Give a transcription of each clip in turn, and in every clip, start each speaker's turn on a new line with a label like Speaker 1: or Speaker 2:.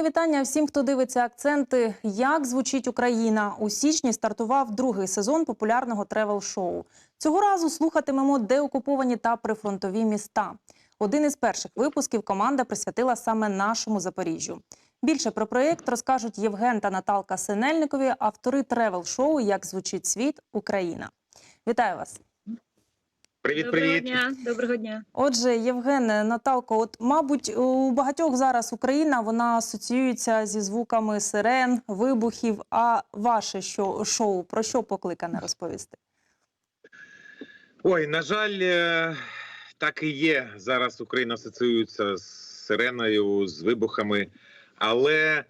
Speaker 1: Мої вітання всім, хто дивиться акценти. Як звучить Україна у січні стартував другий сезон популярного тревел-шоу. Цього разу слухатимемо деокуповані та прифронтові міста. Один із перших випусків команда присвятила саме нашому Запоріжжю. Більше про проєкт розкажуть Євген та Наталка Синельникові, автори тревел-шоу Як звучить світ Україна. Вітаю вас.
Speaker 2: Привіт,
Speaker 3: Доброго
Speaker 2: привіт.
Speaker 3: дня, доброго дня.
Speaker 1: Отже, Євген, Наталко, от мабуть, у багатьох зараз Україна вона асоціюється зі звуками сирен, вибухів. А ваше шо- шоу про що покликане розповісти?
Speaker 2: Ой, на жаль, е, так і є. Зараз Україна асоціюється з сиреною, з вибухами. Але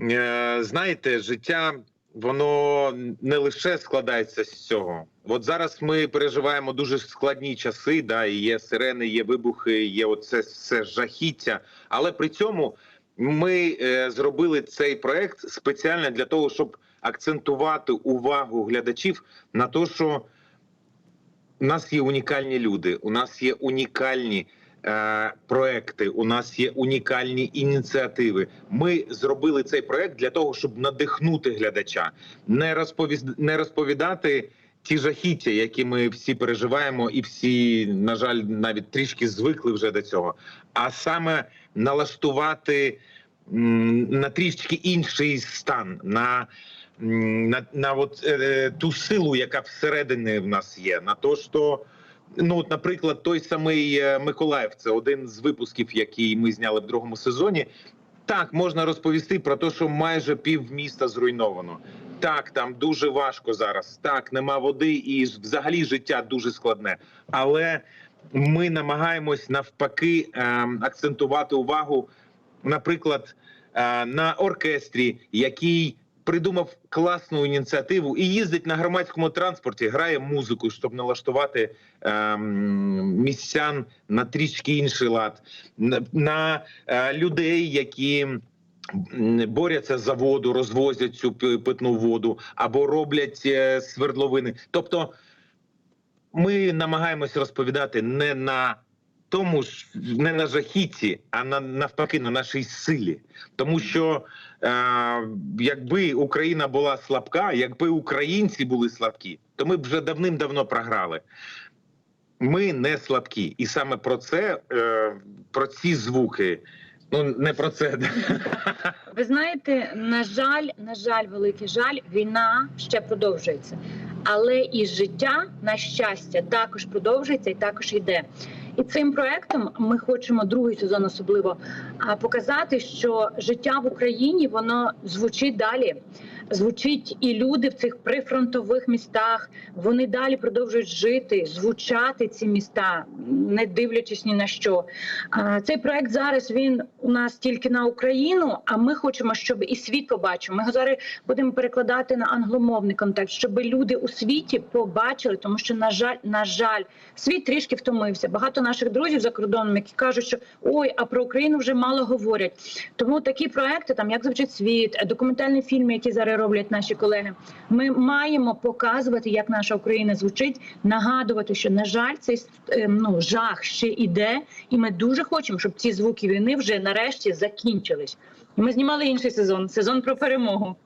Speaker 2: е, знаєте, життя воно не лише складається з цього. От зараз ми переживаємо дуже складні часи. Да, і є сирени, є вибухи, є оце все жахіття. Але при цьому ми е, зробили цей проект спеціально для того, щоб акцентувати увагу глядачів на те, що у нас є унікальні люди, у нас є унікальні проекти, у нас є унікальні ініціативи. Ми зробили цей проект для того, щоб надихнути глядача, не розповіс... не розповідати ті жахіття, які ми всі переживаємо, і всі, на жаль, навіть трішки звикли вже до цього, а саме налаштувати на трішки інший стан. на на, на от, е, ту силу, яка всередині в нас є, на то, що ну, наприклад, той самий е, Миколаїв, це один з випусків, який ми зняли в другому сезоні. Так, можна розповісти про те, що майже пів міста зруйновано. Так, там дуже важко зараз. Так, нема води, і взагалі життя дуже складне. Але ми намагаємось навпаки ем, акцентувати увагу, наприклад, е, на оркестрі, який придумав класну ініціативу і їздить на громадському транспорті, грає музику, щоб налаштувати ем, містян на трішки інший лад, на, на е, людей, які. м, Борються за воду, розвозять цю питну воду або роблять е, свердловини. Тобто ми намагаємось розповідати не на тому ж, не на жахітті, а на навпаки на нашій силі. Тому що е, якби Україна була слабка, якби українці були слабкі, то ми б вже давним-давно програли. Ми не слабкі, і саме про це, е, про ці звуки. Ну не про це.
Speaker 3: Ви знаєте, на жаль, на жаль, великий жаль, війна ще продовжується, але і життя, на щастя, також продовжується і також йде. І цим проектом ми хочемо другий сезон особливо показати, що життя в Україні воно звучить далі. Звучить і люди в цих прифронтових містах. Вони далі продовжують жити, звучати ці міста, не дивлячись ні на що. Цей проект зараз він у нас тільки на Україну. А ми хочемо, щоб і світ побачив. Ми його зараз будемо перекладати на англомовний контекст, щоб люди у світі побачили, тому що на жаль, на жаль, світ трішки втомився. Багато наших друзів за кордоном, які кажуть, що ой, а про Україну вже мало говорять. Тому такі проекти, там як звучить світ, документальні фільми, які зараз роблять наші колеги. Ми маємо показувати, як наша Україна звучить, нагадувати, що на жаль, цей е, ну жах ще іде, і ми дуже хочемо, щоб ці звуки війни вже нарешті закінчились. Ми знімали інший сезон сезон про перемогу.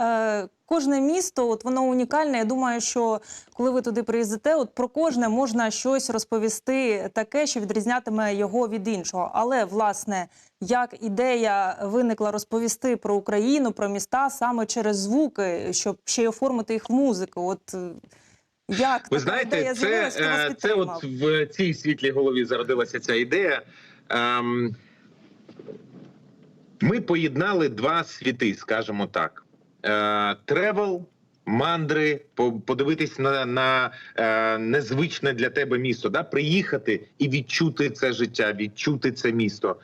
Speaker 1: Е, кожне місто, от воно унікальне. Я думаю, що коли ви туди приїздите, от про кожне можна щось розповісти таке, що відрізнятиме його від іншого. Але власне, як ідея виникла розповісти про Україну, про міста саме через звуки, щоб ще й оформити їх в музику. От е, як
Speaker 2: Ви знаєте,
Speaker 1: ідея
Speaker 2: це,
Speaker 1: з'явилась, хто вас
Speaker 2: е, це от в цій світлій голові зародилася ця ідея. Ем, ми поєднали два світи, скажімо так: тревел, мандри, по- подивитись на, на е, незвичне для тебе місто, да? приїхати і відчути це життя, відчути це місто.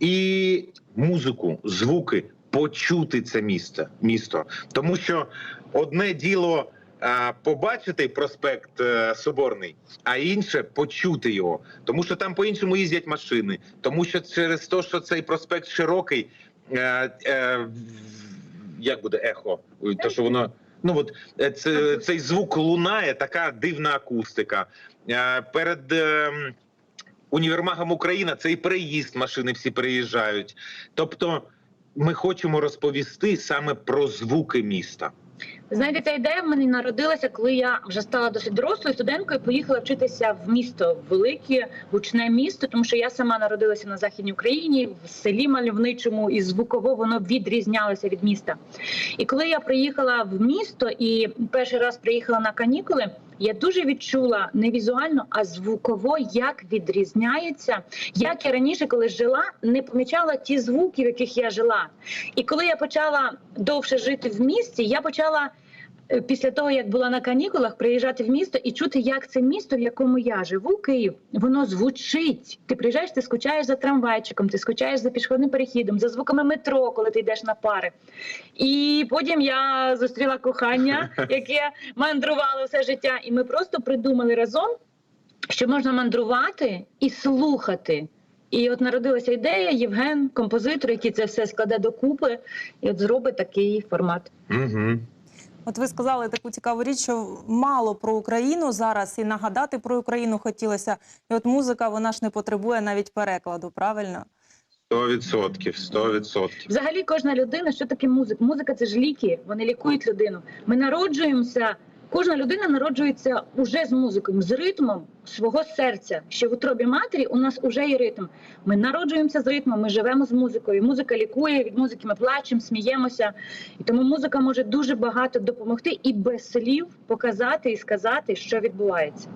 Speaker 2: І музику, звуки, почути це місто. місто. Тому що одне діло а, побачити проспект е, Соборний, а інше почути його. Тому що там по-іншому їздять машини, тому що через те, що цей проспект широкий, е, е, як буде ехо, то що воно. Ну от е, це, цей звук лунає, така дивна акустика. Е, перед. ем, універмагом Україна цей приїзд. машини всі приїжджають. Тобто, ми хочемо розповісти саме про звуки міста.
Speaker 3: Знаєте, ця ідея в мене народилася, коли я вже стала досить дорослою студенткою. Поїхала вчитися в місто, в велике гучне місто, тому що я сама народилася на західній Україні в селі мальовничому, і звуково воно відрізнялося від міста. І коли я приїхала в місто і перший раз приїхала на канікули, я дуже відчула не візуально, а звуково, як відрізняється. Як я раніше, коли жила, не помічала ті звуки, в яких я жила. І коли я почала довше жити в місті, я почала після того, як була на канікулах, приїжджати в місто і чути, як це місто, в якому я живу, Київ, воно звучить. Ти приїжджаєш, ти скучаєш за трамвайчиком, ти скучаєш за пішохідним перехідом, за звуками метро, коли ти йдеш на пари. І потім я зустріла кохання, яке мандрувало все життя, і ми просто придумали разом, що можна мандрувати і слухати. І от народилася ідея, Євген, композитор, який це все складе докупи, і от зробить такий формат.
Speaker 2: Угу.
Speaker 1: От ви сказали таку цікаву річ, що мало про Україну зараз і нагадати про Україну хотілося. І от музика вона ж не потребує навіть перекладу, правильно?
Speaker 2: Сто відсотків, сто відсотків.
Speaker 3: Взагалі, кожна людина, що таке музика? Музика це ж ліки, вони лікують людину. Ми народжуємося. Кожна людина народжується уже з музикою, з ритмом свого серця. Ще в утробі матері у нас уже є ритм. Ми народжуємося з ритмом, ми живемо з музикою. Музика лікує від музики. Ми плачемо, сміємося. І тому музика може дуже багато допомогти і без слів показати і сказати, що відбувається.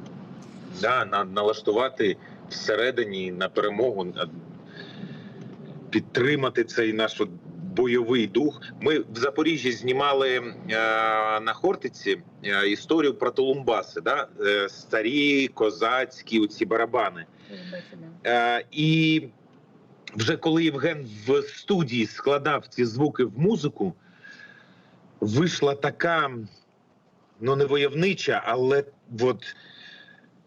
Speaker 2: Да, на, налаштувати всередині на перемогу, підтримати цей наш бойовий дух. Ми в Запоріжжі знімали е, на Хортиці е, історію про Толумбаси, да? е, старі козацькі оці барабани. І вже коли Євген в студії складав ці звуки в музику, вийшла така, ну не войовнича, але от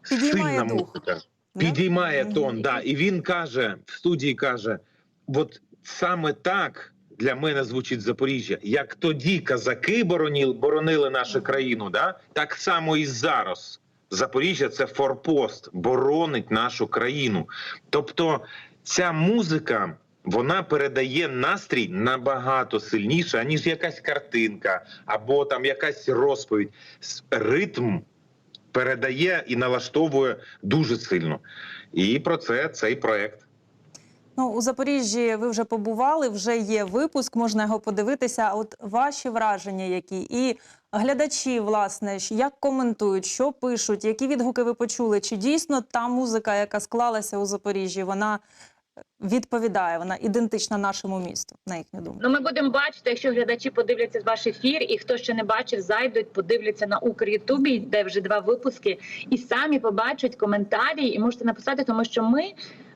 Speaker 2: сильна музика. Підіймає тон, да. І він каже в студії каже: от саме так для мене звучить Запоріжжя. Як тоді казаки боронили, боронили нашу країну, да? так само і зараз. Запоріжжя це форпост, боронить нашу країну. Тобто ця музика. Вона передає настрій набагато сильніше, аніж якась картинка або там якась розповідь. Ритм передає і налаштовує дуже сильно. І про це цей проект.
Speaker 1: Ну, у Запоріжжі ви вже побували, вже є випуск, можна його подивитися. От ваші враження, які і глядачі, власне, як коментують, що пишуть, які відгуки ви почули? Чи дійсно та музика, яка склалася у Запоріжжі, вона е, відповідає, вона ідентична нашому місту, на їхню думку?
Speaker 3: Ну, ми будемо бачити, якщо глядачі подивляться ваш ефір, і хто ще не бачив, зайдуть, подивляться на Укрютубі, де вже два випуски, і самі побачать коментарі, і можете написати, тому що ми.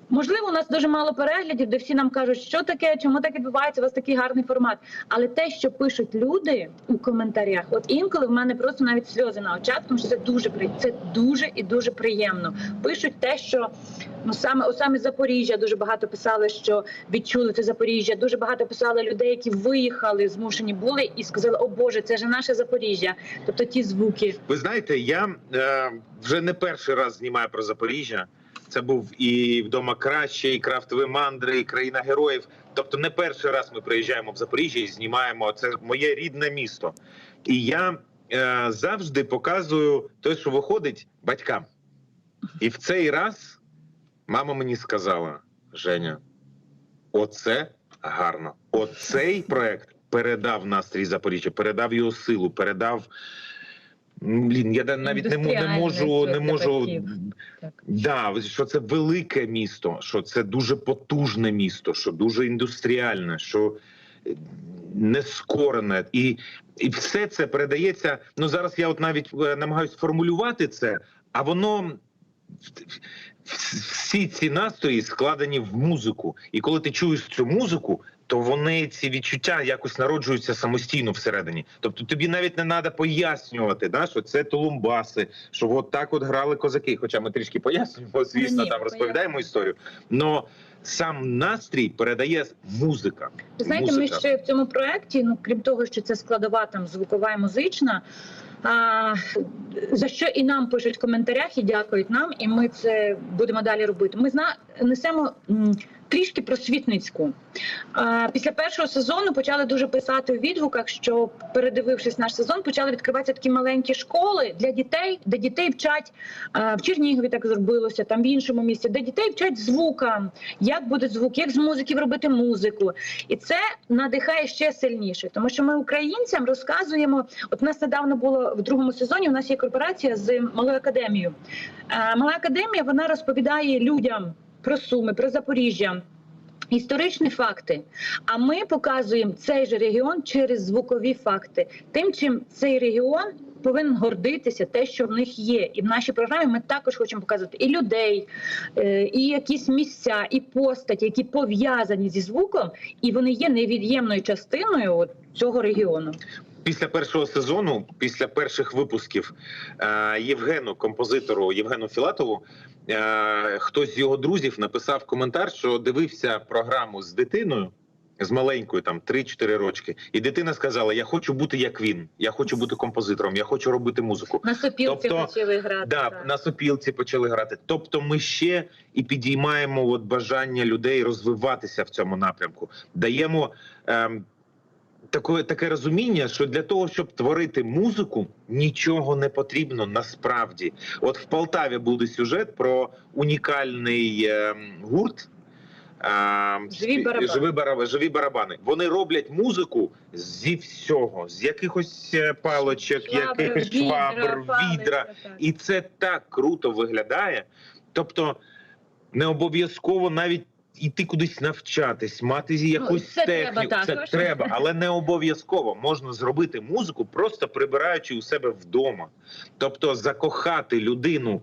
Speaker 3: Можливо, у нас дуже мало переглядів, де всі нам кажуть, що таке, чому так відбувається, у вас такий гарний формат. Але те, що пишуть люди у коментарях, от інколи в мене просто навіть сльози на очах, тому що це дуже це дуже і дуже приємно. Пишуть те, що ну саме у саме Запоріжжя дуже багато писали, що відчули це Запоріжжя. Дуже багато писали людей, які виїхали, змушені були і сказали, о Боже, це ж наше Запоріжжя. Тобто ті звуки.
Speaker 2: Ви знаєте, я е, вже не перший раз знімаю про Запоріжжя. Це був і вдома краще, і крафтові мандри, і країна героїв. Тобто, не перший раз ми приїжджаємо в Запоріжжя і знімаємо. Це моє рідне місто. І я е, завжди показую те, що виходить батькам. І в цей раз мама мені сказала: Женя, оце гарно. Оцей проект передав настрій Запоріжжя, передав його силу, передав. Блін, я навіть не, не можу, не можу.
Speaker 3: Так.
Speaker 2: Да, що це велике місто, що це дуже потужне місто, що дуже індустріальне, що е, нескорене. І, і все це передається. Ну зараз я от навіть е, намагаюся формулювати це, а воно всі ці настрої складені в музику. І коли ти чуєш цю музику, то вони ці відчуття якось народжуються самостійно всередині. Тобто тобі навіть не треба пояснювати, да, що це Толумбаси, що от так от грали козаки. Хоча ми трішки пояснюємо, звісно,
Speaker 3: ні,
Speaker 2: там розповідаємо
Speaker 3: пояснюємо.
Speaker 2: історію. Но сам настрій передає музика.
Speaker 3: Ви знаєте, ми ще в цьому проєкті, ну крім того, що це складова там звукова і музична. А, за що і нам пишуть в коментарях і дякують нам, і ми це будемо далі робити. Ми зна несемо трішки просвітницьку. Після першого сезону почали дуже писати у відгуках, що передивившись наш сезон, почали відкриватися такі маленькі школи для дітей, де дітей вчать в Чернігові так зробилося, там в іншому місці, де дітей вчать звукам, як буде звук, як з музиків робити музику. І це надихає ще сильніше, тому що ми українцям розказуємо. От у нас недавно було в другому сезоні. У нас є корпорація з малою академією. Мала академія вона розповідає людям про Суми, про Запоріжжя. Історичні факти, а ми показуємо цей же регіон через звукові факти. Тим, чим цей регіон повинен гордитися, те, що в них є, і в нашій програмі ми також хочемо показувати і людей, е, і якісь місця, і постаті, які пов'язані зі звуком, і вони є невід'ємною частиною цього регіону.
Speaker 2: Після першого сезону, після перших випусків е, Євгену, композитору Євгену Філатову, е, хтось з його друзів написав коментар, що дивився програму з дитиною. З маленькою, там 3-4 рочки, і дитина сказала: Я хочу бути як він, я хочу бути композитором, я хочу робити музику.
Speaker 3: На сопілці
Speaker 2: Тобто,
Speaker 3: почали грати.
Speaker 2: Да,
Speaker 3: так.
Speaker 2: на сопілці почали грати. Тобто, ми ще і підіймаємо от бажання людей розвиватися в цьому напрямку. Даємо ем, таке, таке розуміння, що для того, щоб творити музику, нічого не потрібно насправді. От в Полтаві буде сюжет про унікальний ем, гурт. ем,
Speaker 3: Живі барабани.
Speaker 2: живі барабани. Живі барабани. Вони роблять музику зі всього, з якихось е, палочок,
Speaker 3: Швабри,
Speaker 2: якихось швабр, відра. І це так круто виглядає. Тобто не обов'язково навіть іти кудись навчатись, мати якусь
Speaker 3: Ну, це треба
Speaker 2: це
Speaker 3: також.
Speaker 2: треба, але не обов'язково можна зробити музику, просто прибираючи у себе вдома. Тобто закохати людину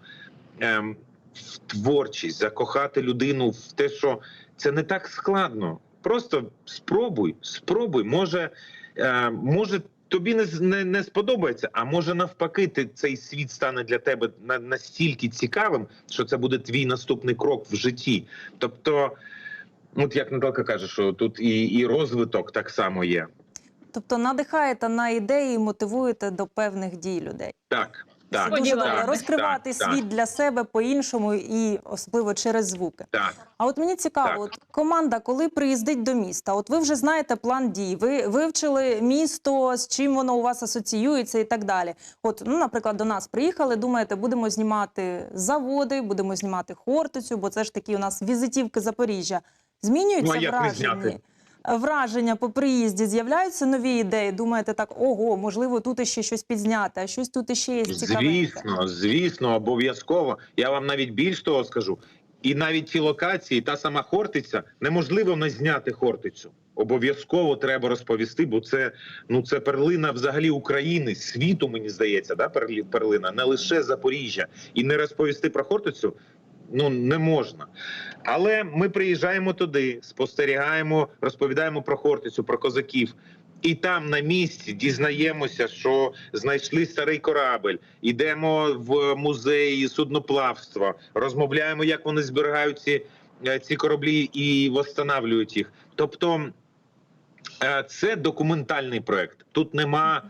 Speaker 2: ем, в творчість, закохати людину в те, що це не так складно. Просто спробуй, спробуй. Може, е, може тобі не, не, не сподобається, а може навпаки, ти цей світ стане для тебе на, настільки цікавим, що це буде твій наступний крок в житті. Тобто, от як Наталка каже, що тут і, і розвиток так само є.
Speaker 1: Тобто надихаєте на ідеї і мотивуєте до певних дій людей.
Speaker 2: Так, так,
Speaker 1: Дуже
Speaker 3: Сподіваюся.
Speaker 1: добре
Speaker 2: так,
Speaker 1: розкривати
Speaker 2: так,
Speaker 1: світ для себе по-іншому і особливо через звуки.
Speaker 2: Так.
Speaker 1: А от мені цікаво,
Speaker 2: Так.
Speaker 1: от команда, коли приїздить до міста, от ви вже знаєте план дій, ви вивчили місто, з чим воно у вас асоціюється і так далі. От, ну, наприклад, до нас приїхали, думаєте, будемо знімати заводи, будемо знімати Хортицю, бо це ж такі у нас візитівки Запоріжжя. Змінюються
Speaker 2: Ну, не
Speaker 1: враження? Враження по приїзді з'являються нові ідеї. Думаєте, так ого, можливо, тут іще щось підзняти, а щось тут іще є цікавеньке.
Speaker 2: Звісно, звісно, обов'язково. Я вам навіть більш того скажу. І навіть ті локації, та сама Хортиця, неможливо не зняти Хортицю. Обов'язково треба розповісти, бо це ну це перлина взагалі України, світу, мені здається, да, перлина, не лише Запоріжжя. І не розповісти про Хортицю ну не можна. Але ми приїжджаємо туди, спостерігаємо, розповідаємо про Хортицю, про козаків. І там на місці дізнаємося, що знайшли старий корабель. Йдемо в музей судноплавства, розмовляємо, як вони зберігають ці, е, ці кораблі і восстанавлюють їх. Тобто е, це документальний проект. Тут нема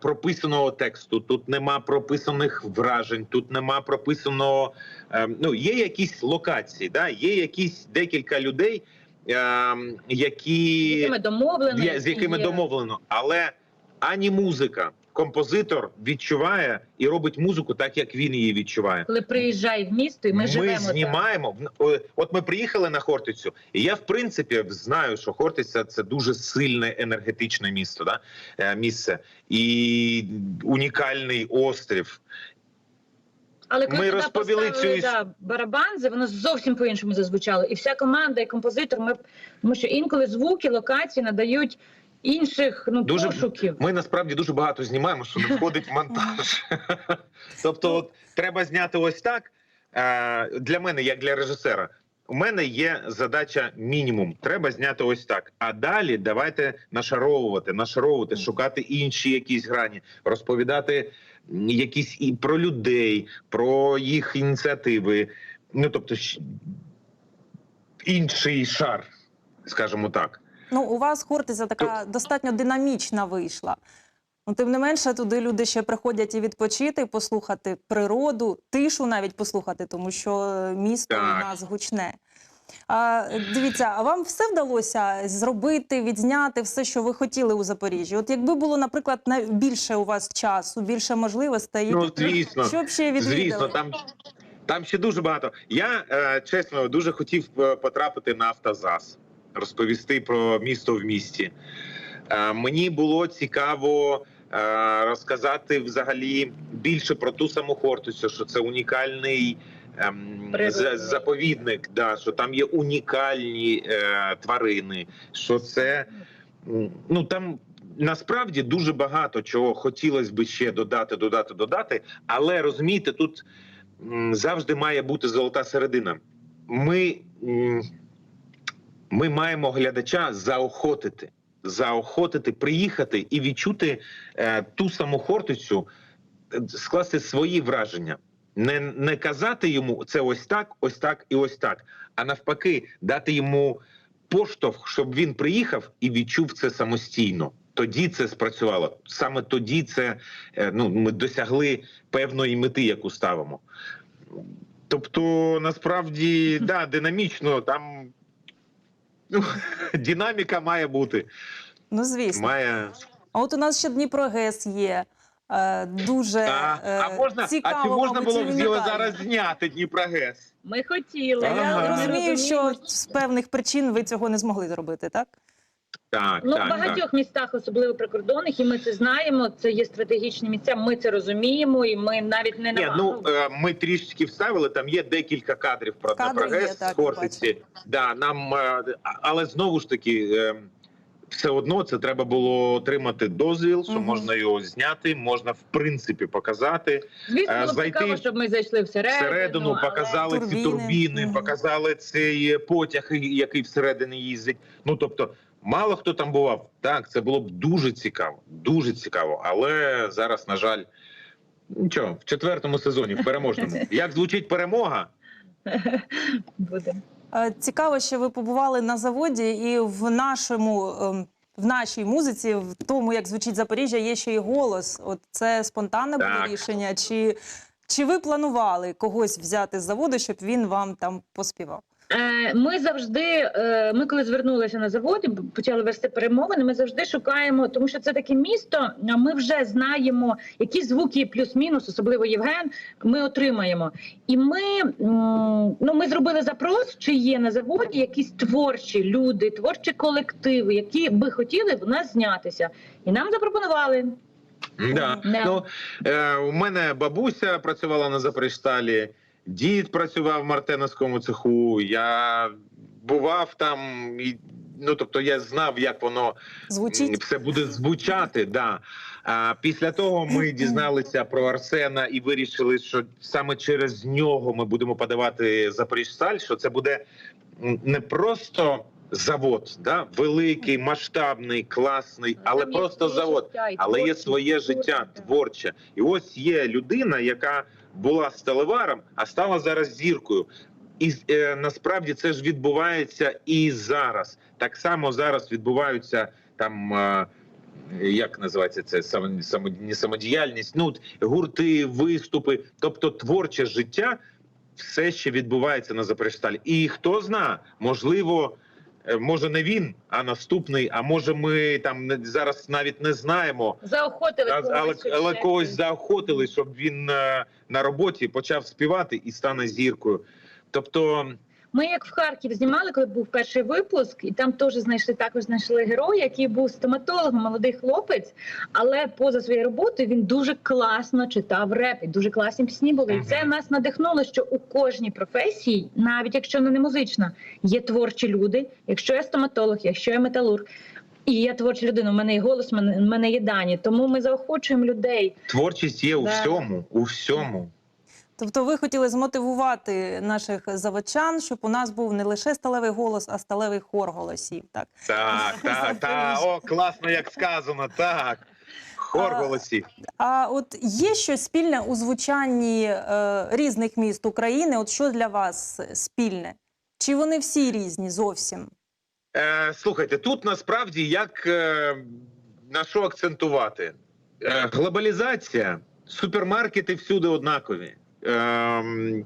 Speaker 2: прописаного тексту, тут нема прописаних вражень, тут нема прописаного. е, Ну є якісь локації, да? є якісь декілька людей, е, які
Speaker 3: З якими домовлено,
Speaker 2: з якими
Speaker 3: є.
Speaker 2: домовлено, але ані музика. Композитор відчуває і робить музику так, як він її відчуває.
Speaker 3: коли приїжджає в місто, і ми, живемо там.
Speaker 2: знімаємо. От ми приїхали на Хортицю, і я в принципі знаю, що Хортиця це дуже сильне енергетичне місто, да? е, місце і унікальний острів.
Speaker 3: Але коли
Speaker 2: Ми розповіли цю
Speaker 3: да, барабанзи, воно зовсім по-іншому зазвучало. І вся команда, і композитор, ми тому що інколи звуки, локації надають інших ну
Speaker 2: Дуже-
Speaker 3: пошуків.
Speaker 2: Ми насправді дуже багато знімаємо, що не входить в монтаж. тобто, от, треба зняти ось так. Е, Для мене, як для режисера, у мене є задача мінімум. Треба зняти ось так. А далі давайте нашаровувати, нашаровувати, шукати інші якісь грані, розповідати якісь і про людей, про їх ініціативи. Ну тобто інший шар, скажімо так.
Speaker 1: Ну, у вас Хортиця така достатньо динамічна вийшла. Ну, тим не менше, туди люди ще приходять і відпочити, послухати природу, тишу навіть послухати, тому що місто у нас гучне. А, дивіться, а вам все вдалося зробити, відзняти все, що ви хотіли у Запоріжжі? От якби було, наприклад, на- більше у вас часу, більше можливостей,
Speaker 2: Ну, звісно.
Speaker 1: що б ще відвідали?
Speaker 2: Звісно, там, там ще дуже багато. Я е, чесно дуже хотів е, потрапити на автозас, розповісти про місто в місті. Е, мені було цікаво е, розказати взагалі більше про ту саму Хортицю, що це унікальний. ем,
Speaker 3: Природний.
Speaker 2: Заповідник, да, що там є унікальні е, тварини, що це ну там насправді дуже багато чого хотілося би ще додати, додати, додати. Але розумієте, тут завжди має бути золота середина. Ми, ми маємо глядача заохотити, заохотити, приїхати і відчути е, ту саму Хортицю, е, скласти свої враження. Не, не казати йому це ось так, ось так і ось так, а навпаки, дати йому поштовх, щоб він приїхав і відчув це самостійно. Тоді це спрацювало. Саме тоді це е, ну ми досягли певної мети, яку ставимо. Тобто, насправді, да, динамічно там ну, динаміка має бути.
Speaker 1: Ну, звісно.
Speaker 2: Має
Speaker 1: А от у нас ще Дніпро ГЕС є. Е, дуже
Speaker 2: а,
Speaker 1: е,
Speaker 2: а можна,
Speaker 1: цікаво,
Speaker 2: а чи можна було б зараз зняти Дніпро ГЕС?
Speaker 3: Ми хотіли.
Speaker 1: Ага. Я розумію, що з певних причин ви цього не змогли зробити, так?
Speaker 2: Так,
Speaker 3: Ну, в
Speaker 2: так, так.
Speaker 3: багатьох містах, особливо прикордонних, і ми це знаємо. Це є стратегічні місця. Ми це розуміємо, і ми навіть не
Speaker 2: Ні, ну е, ми трішечки вставили. Там є декілька кадрів про
Speaker 1: Кадри є, так,
Speaker 2: з Хортиці. Да, нам, е, але знову ж таки, е, все одно це треба було отримати дозвіл, що
Speaker 1: Мгм.
Speaker 2: можна його зняти, можна в принципі показати.
Speaker 3: звісно, було
Speaker 2: зайти
Speaker 3: цікаво, щоб ми зайшли всередину.
Speaker 2: Всередину
Speaker 3: але-
Speaker 2: показали ці
Speaker 1: Турбіни.
Speaker 2: турбіни,
Speaker 1: Мгм.
Speaker 2: показали цей потяг, який всередині їздить. Ну тобто. Мало хто там бував, так це було б дуже цікаво, дуже цікаво. Але зараз, на жаль, нічого, в четвертому сезоні, в переможному. Як звучить перемога?
Speaker 3: Буде.
Speaker 1: Е, Цікаво, що ви побували на заводі, і в нашому ем, в нашій музиці, в тому, як звучить Запоріжжя, є ще й голос. От це спонтанне було
Speaker 2: Так.
Speaker 1: рішення, чи, чи ви планували когось взяти з заводу, щоб він вам там поспівав?
Speaker 3: Е, Ми завжди, е, ми коли звернулися на завод і почали вести перемовини, ми завжди шукаємо, тому що це таке місто. Ми вже знаємо, які звуки плюс-мінус, особливо Євген. Ми отримаємо. І ми, ну, ми зробили запрос, чи є на заводі якісь творчі люди, творчі колективи, які би хотіли в нас знятися, і нам запропонували.
Speaker 2: Да.
Speaker 3: Да.
Speaker 2: Ну, е, у мене бабуся працювала на Запоріжсталі, дід працював в Мартеновському цеху. Я бував там, і, ну тобто я знав, як воно
Speaker 1: Звучить?
Speaker 2: Все буде звучати. Да. А після того ми дізналися про Арсена і вирішили, що саме через нього ми будемо подавати Запоріжсталь, що це буде не просто завод, да, великий, масштабний, класний, але
Speaker 3: Там є
Speaker 2: просто
Speaker 3: своє
Speaker 2: завод.
Speaker 3: життя і
Speaker 2: Але є
Speaker 3: творчість,
Speaker 2: своє життя
Speaker 3: творчість.
Speaker 2: творче. І ось є людина, яка була сталеваром, а стала зараз зіркою. І е, насправді це ж відбувається і зараз. Так само зараз відбуваються там. Е, як називається це само, само, не самодіяльність? Ну гурти, виступи, тобто творче життя все ще відбувається на Запоріжсталі. І хто зна, можливо, може не він, а наступний. А може, ми там зараз навіть не знаємо.
Speaker 3: Заохотили
Speaker 2: А-
Speaker 3: когось,
Speaker 2: але, але когось заохотили, щоб він е, на роботі почав співати і стане зіркою. Тобто,
Speaker 3: Ми як в Харків знімали, коли був перший випуск, і там теж знайшли також знайшли героя, який був стоматологом, молодий хлопець, але поза своєю роботою він дуже класно читав реп, і дуже класні пісні були. І це нас надихнуло, що у кожній професії, навіть якщо вона не музична, є творчі люди. Якщо я стоматолог, якщо я металург. І я творча людина, у мене є голос, у мене, мене є дані. Тому ми заохочуємо людей.
Speaker 2: творчість є у всьому, у всьому.
Speaker 1: Тобто ви хотіли змотивувати наших заводчан, щоб у нас був не лише сталевий голос, а сталевий хор голосів. Так
Speaker 2: Так, так, так. О, класно, як сказано, так. Хор
Speaker 1: А. А от є щось спільне у звучанні е, різних міст України? От що для вас спільне? Чи вони всі різні зовсім?
Speaker 2: Е, слухайте, тут насправді як е, на що акцентувати? Е, Глобалізація, супермаркети всюди однакові. Ем,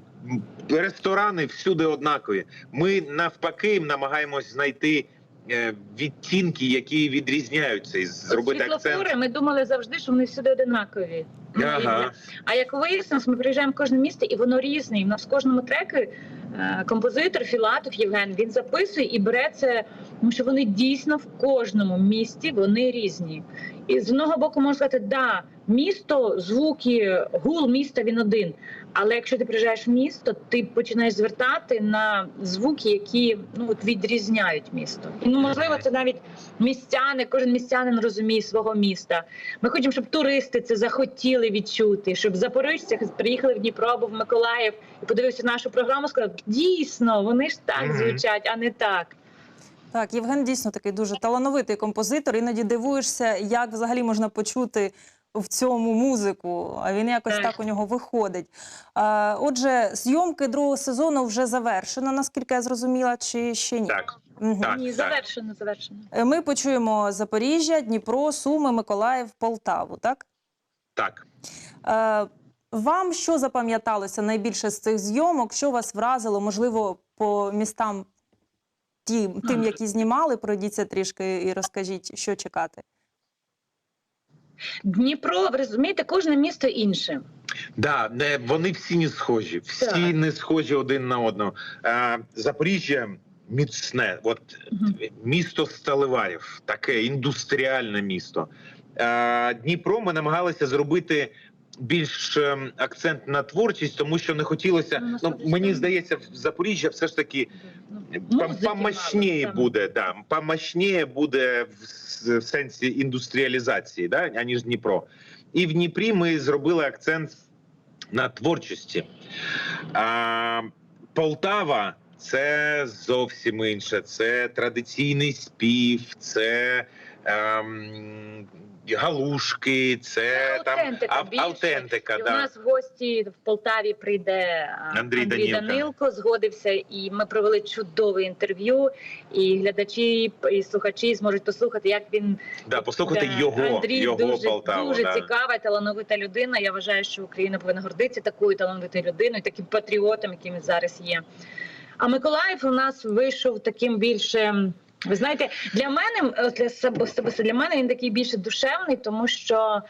Speaker 2: ресторани всюди однакові. Ми навпаки намагаємось знайти е, відтінки, які відрізняються, і зробити акцент.
Speaker 3: ми думали завжди, що вони всюди одинакові. Ну,
Speaker 2: Ага.
Speaker 3: А як вияснилось, ми приїжджаємо в кожне місто, і воно різне. І в нас в кожному треку е, композитор Філатов Євген він записує і бере це, тому що вони дійсно в кожному місті вони різні. І з одного боку можна сказати, да, місто, звуки, гул міста він один. Але якщо ти приїжджаєш в місто, ти починаєш звертати на звуки, які ну от відрізняють місто. І ну можливо, це навіть містяни, кожен містянин розуміє свого міста. Ми хочемо, щоб туристи це захотіли відчути, щоб запорожці приїхали в Дніпро або в Миколаїв і подивився нашу програму, сказали, дійсно, вони ж так звучать, а не так.
Speaker 1: Так, Євген дійсно такий дуже талановитий композитор. Іноді дивуєшся, як взагалі можна почути в цьому музику. А він якось
Speaker 3: Так.
Speaker 1: так у нього виходить. А, отже, зйомки другого сезону вже завершено, наскільки я зрозуміла, чи ще ні?
Speaker 2: Так,
Speaker 1: Мгм.
Speaker 2: Так,
Speaker 3: Ні,
Speaker 2: так.
Speaker 3: завершено, завершено.
Speaker 1: Е, Ми почуємо Запоріжжя, Дніпро, Суми, Миколаїв, Полтаву. Так
Speaker 2: так.
Speaker 1: е, вам що запам'яталося найбільше з цих зйомок? Що вас вразило? Можливо, по містам ті, тим, які знімали, пройдіться трішки і розкажіть, що чекати.
Speaker 3: Дніпро, ви розумієте, кожне місто інше.
Speaker 2: Да, не, вони всі не схожі, всі
Speaker 3: Так.
Speaker 2: не схожі один на одного. А, Запоріжжя міцне, от
Speaker 3: угу.
Speaker 2: місто сталеварів, таке індустріальне місто. А, Дніпро ми намагалися зробити більш ем, акцент на творчість, тому що не хотілося.
Speaker 3: Ну,
Speaker 2: Ну, мені здається, в Запоріжжя все ж таки
Speaker 3: Ну,
Speaker 2: помощніє буде, да, помощніє буде в, в сенсі індустріалізації, да, аніж Дніпро. І в Дніпрі ми зробили акцент на творчості. А, Полтава це зовсім інше. Це традиційний спів, це ем, галушки, це там
Speaker 3: Аутентика більше.
Speaker 2: автентика.
Speaker 3: І у нас в гості в Полтаві прийде
Speaker 2: Андрій
Speaker 3: Андрій, Данилко. Згодився, і ми провели чудове інтерв'ю. І глядачі і слухачі зможуть послухати, як він
Speaker 2: Да, послухати
Speaker 3: Да,
Speaker 2: його,
Speaker 3: Андрій
Speaker 2: його
Speaker 3: дуже,
Speaker 2: Полтаву.
Speaker 3: дуже
Speaker 2: да.
Speaker 3: цікава, талановита людина. Я вважаю, що Україна повинна гордитися такою талановитою людиною, таким патріотом, яким він зараз є. А Миколаїв у нас вийшов таким більше. Ви знаєте, для мене от для себе для мене він такий більше душевний, тому що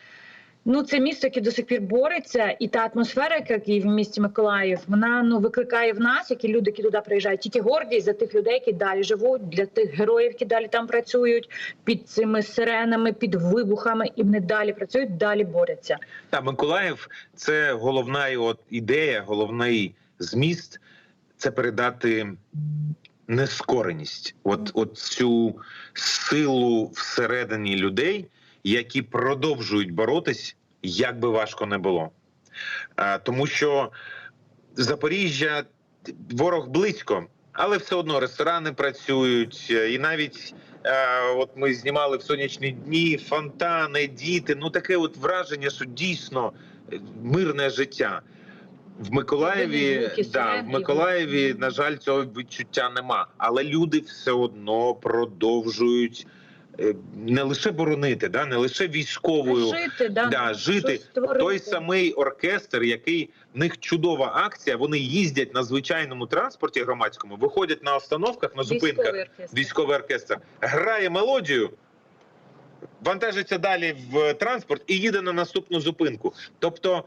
Speaker 3: ну це місто, яке до сих пір бореться, і та атмосфера, яка є в місті Миколаїв, вона ну викликає в нас, які люди, які туди приїжджають, тільки гордість за тих людей, які далі живуть, для тих героїв, які далі там працюють під цими сиренами, під вибухами, і вони далі працюють, далі борються.
Speaker 2: Та Миколаїв це головна його ідея, головний зміст це передати нескореність, от, от цю силу всередині людей, які продовжують боротись, як би важко не було. А, тому що Запоріжжя ворог близько, але все одно ресторани працюють, е, і навіть. е, От ми знімали в сонячні дні, фонтани, діти. Ну таке от враження, що дійсно е, мирне життя. В Миколаєві, да, в Миколаєві, на жаль, цього відчуття нема. Але люди все одно продовжують е, не лише боронити, да, не лише військовою.
Speaker 3: Жити, да,
Speaker 2: Да,
Speaker 3: ну,
Speaker 2: жити. Той самий оркестр, який в них чудова акція. Вони їздять на звичайному транспорті громадському, виходять на остановках, на зупинках.
Speaker 3: Військовий оркестр.
Speaker 2: Військовий оркестр грає мелодію, вантажиться далі в транспорт і їде на наступну зупинку. Тобто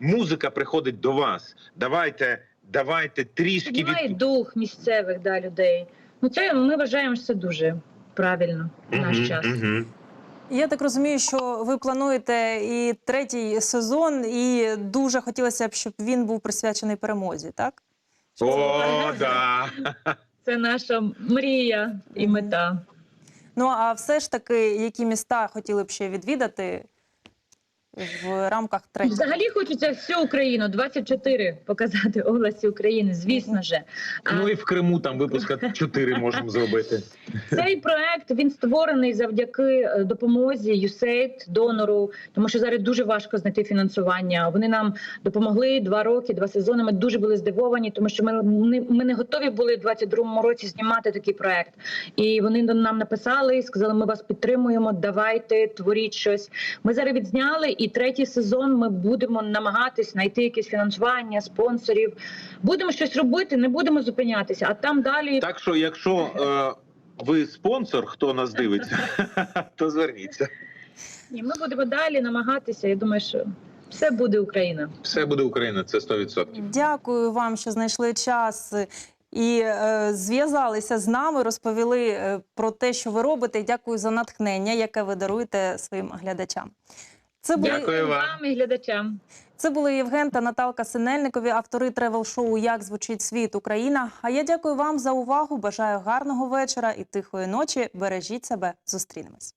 Speaker 2: музика приходить до вас. Давайте, давайте трішки
Speaker 3: Піднімає
Speaker 2: від
Speaker 3: дух місцевих да, людей. Ну це ми вважаємо, що це дуже правильно в наш
Speaker 2: Мгм,
Speaker 3: час.
Speaker 2: мгм.
Speaker 1: Я так розумію, що ви плануєте і третій сезон, і дуже хотілося б, щоб він був присвячений перемозі, так?
Speaker 2: О, да.
Speaker 3: Це наша мрія і мета.
Speaker 1: Ну а все ж таки, які міста хотіли б ще відвідати? В рамках третього.
Speaker 3: Взагалі хочеться всю Україну 24 показати області України. Звісно же,
Speaker 2: Ну і в Криму там випуска 4 можемо зробити.
Speaker 3: цей проект він створений завдяки е, допомозі USAID, донору, тому що зараз дуже важко знайти фінансування. Вони нам допомогли два роки, два сезони. Ми дуже були здивовані, тому що ми не ми не готові були в 22-му році знімати такий проект. І вони нам написали, сказали: ми вас підтримуємо. Давайте творіть щось. Ми зараз відзняли, і третій сезон ми будемо намагатись знайти якесь фінансування, спонсорів. Будемо щось робити, не будемо зупинятися. А там далі
Speaker 2: Так що, якщо е, ви спонсор, хто нас дивиться, то зверніться.
Speaker 3: Ні, ми будемо далі намагатися. Я думаю, що все буде Україна.
Speaker 2: Все буде Україна, це 100%.
Speaker 1: Дякую вам, що знайшли час. І е, зв'язалися з нами, розповіли е, про те, що ви робите. І Дякую за натхнення, яке ви даруєте своїм глядачам. Це були,
Speaker 2: Дякую вам.
Speaker 3: вам і глядачам.
Speaker 1: це були Євген та Наталка Синельникові, автори тревел-шоу Як звучить світ Україна. А я дякую вам за увагу. Бажаю гарного вечора і тихої ночі. Бережіть себе. Зустрінемось.